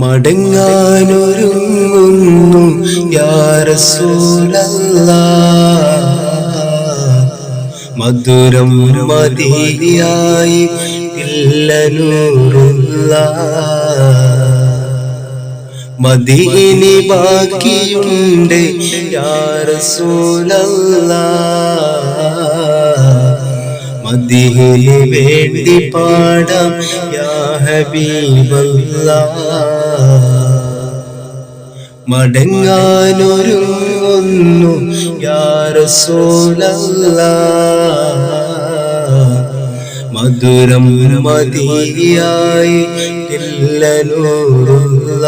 മടങ്ങാനൊരുങ്ങുന്നു യാരസൂലല്ല മധുരം മതിയായി ഇല്ലനൂറുള്ള. മദീനി ബാക്കിയുണ്ട് യാറസൂലല്ല മദീന് വേണ്ടി പാടാം യാ ഹബീബല്ലാ. മടങ്ങാനൊരുങ്ങുന്നു യാ റസൂലല്ലാ. മധുരം മതിയായി ഇല്ലനൂറുള്ള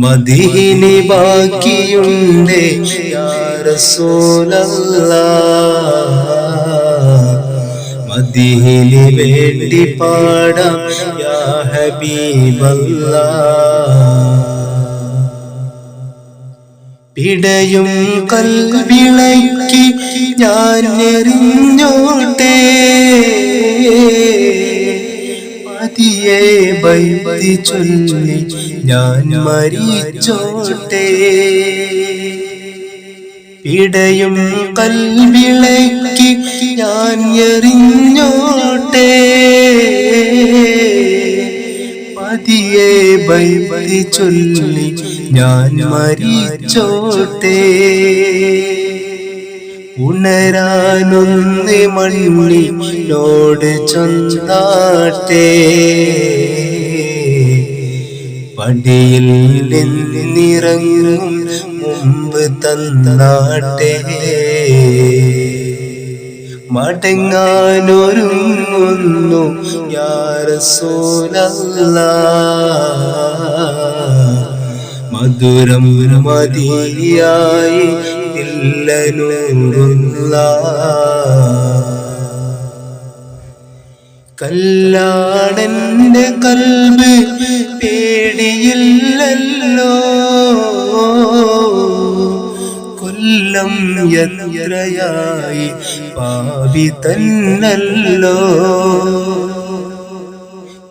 മദീനി ബാക്കിയുണ്ട് യാ റസൂലല്ലാ മദീനി വേണ്ടി പാടാം യാ ഹബീബല്ലാ പിടയും കൽവിളയ്ക്ക് ഞാൻ എറിഞ്ഞോട്ടെ. പതിയെ ബൈബതി ചൊല്ലി ഞാൻ മരിച്ചോട്ടെ. പിടയും കൽവിളയ്ക്ക് ഞാൻ എറിഞ്ഞോട്ടെ. പതിയെ ബൈബതി ചൊല്ലി ഞാൻ മരിച്ചോട്ടെ. ഉണരാനൊന്ന് മണ്ണിനോട് ചൊന്നാട്ടെ പടിയിൽ നിന്നിറങ്ങും മുമ്പ് തന്നാട്ടെ. മടങ്ങാനൊരുങ്ങുന്നു യാരസോലല്ല. മധുരം മതിയായി ഇല്ലനൂറുള്ള കല്ലാടന്റെ കൽബ് പേടിയില്ലല്ലോ. കൊല്ലം എത്രയായി പാവി തന്നല്ലോ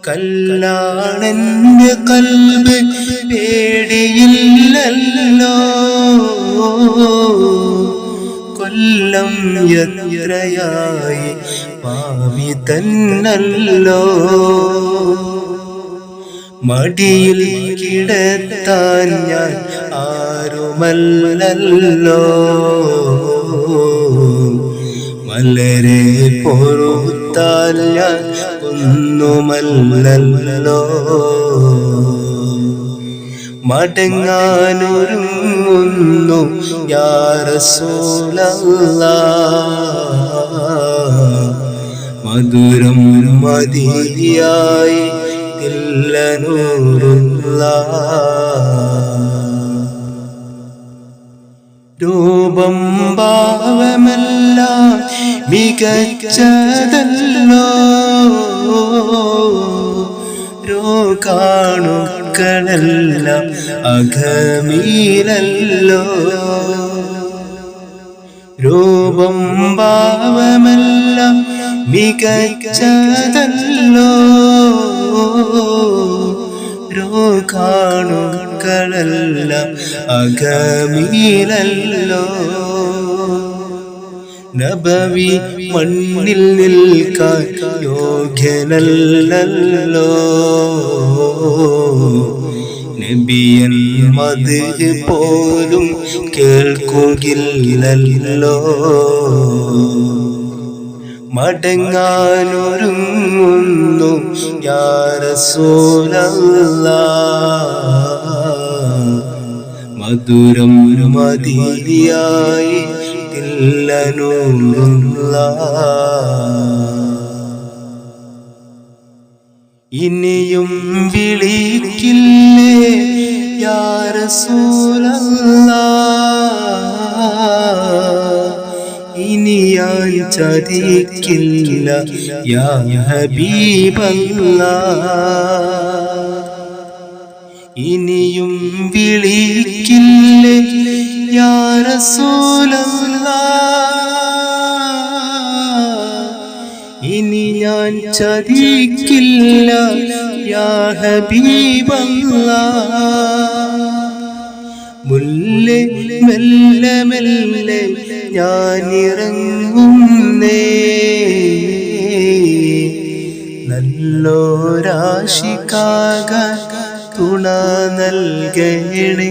കല്ലാണെന്റെ കൽബ് പേടിയില്ലല്ലോ. കൊല്ലം എത്രയായി പാവി തന്നല്ലോ. മടിയിൽ കിടത്താൻ ഞാൻ ആരുമല്ലല്ലോ. മലരെ പൊറുത്താൽ ഞാൻ ഒന്നുമല്ലല്ലോ. മടങ്ങാനൊരുങ്ങുന്നു യാറസൂലല്ല മധുരം മതിയായി ഇല്ലനൂറുള്ള രൂപം ഭാവമല്ല മികച്ചതല്ലോ. രോഗാണുക്കളെല്ലാം അഘമീരല്ലോ രൂപം ഭാവമെല്ലാം മികച്ചതല്ലോ. രോഗാണുക്കളെല്ലാം അകമീലല്ലോ നബവി മണ്ണിൽ നിൽക്കാൻ യോഗ്യനല്ലല്ലോ. നബിയൻ മത് പോലും കേൾക്കുകില്ലല്ലോ. മടങ്ങാനൊരുങ്ങുന്നു യാറസൂലല്ല മധുരം മതിയായി ഇല്ലനൂറുള്ള ഇനിയും വിളിക്കില്ലേ യാര സൂരല്ല ഇനിയായി ചതിക്കില്ല യാ ഹബീബല്ല ഇനിയും വിളിക്കില്ലേ യാ റസൂലല്ല ഇനി ഞാൻ ചതിക്കില്ല യാ ഹബീബല്ലാ? മുല്ലെ മെല്ലെ മെല്ലെ ഞാൻ ഇറങ്ങുന്നേ നല്ലോരാശിക്കാകാൻ തുണ നൽകണേ